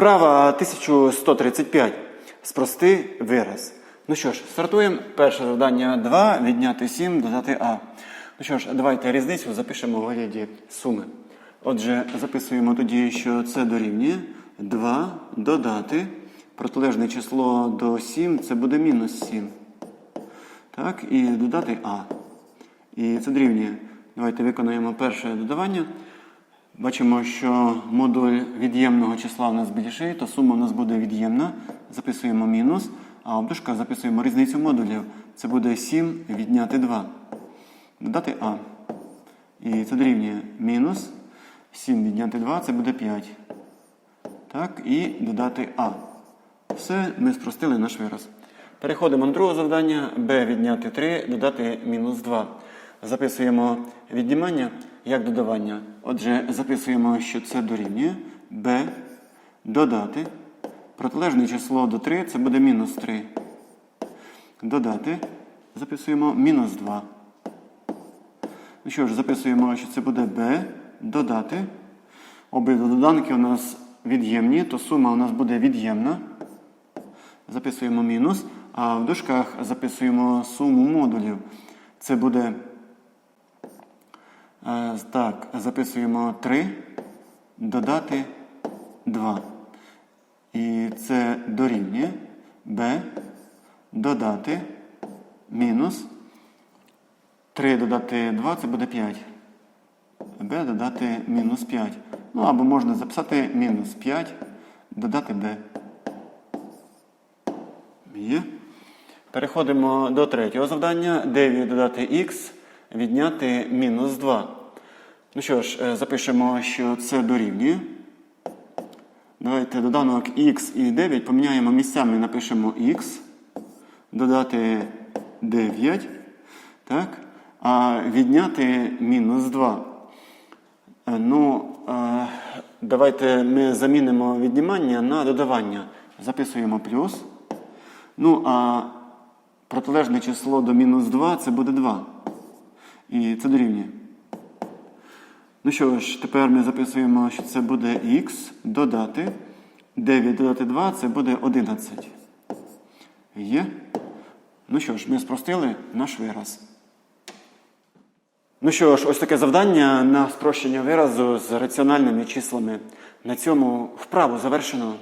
Вправа 1135. Спрости вираз. Ну що ж, стартуємо. Перше завдання 2. Відняти 7, додати А. Ну що ж, давайте різницю запишемо у вигляді суми. Отже, записуємо тоді, що це дорівнює 2 додати. Протилежне число до 7 це буде мінус 7. Так, і додати А. І це дорівнює. Давайте виконаємо перше додавання. Бачимо, що модуль від'ємного числа у нас більший, то сума у нас буде від'ємна. Записуємо мінус, а в дужках записуємо різницю модулів. Це буде 7 відняти 2. Додати А. І це дорівнює мінус 7 відняти 2, це буде 5. Так, і додати А. Все, ми спростили наш вираз. Переходимо до другого завдання. b відняти 3, додати мінус 2. Записуємо віднімання як додавання. Отже, записуємо, що це дорівнює b додати. Протилежне число до 3 це буде мінус 3. Додати. Записуємо мінус 2. Ну що ж, записуємо, що це буде b додати. Обидва доданки у нас від'ємні, то сума у нас буде від'ємна. Записуємо мінус, а в дужках записуємо суму модулів. Це буде так, записуємо 3, додати 2. І це дорівнює b додати мінус 3 додати 2 це буде 5. b додати мінус 5. Ну або можна записати мінус 5, додати b. Є. Переходимо до третього завдання. 9 додати х, відняти мінус 2. Ну що ж, е, запишемо, що це дорівнює. Давайте доданок х і 9 поміняємо місцями, напишемо х, додати 9. Так? А відняти мінус 2. Е, Ну, е, давайте ми замінимо віднімання на додавання. Записуємо плюс. Ну, а протилежне число до мінус 2 це буде 2. І це дорівнює. Ну що ж, тепер ми записуємо, що це буде х додати. 9 додати 2 це буде 11. Є? Ну що ж, ми спростили наш вираз. Ну що ж, ось таке завдання на спрощення виразу з раціональними числами. На цьому вправу завершено.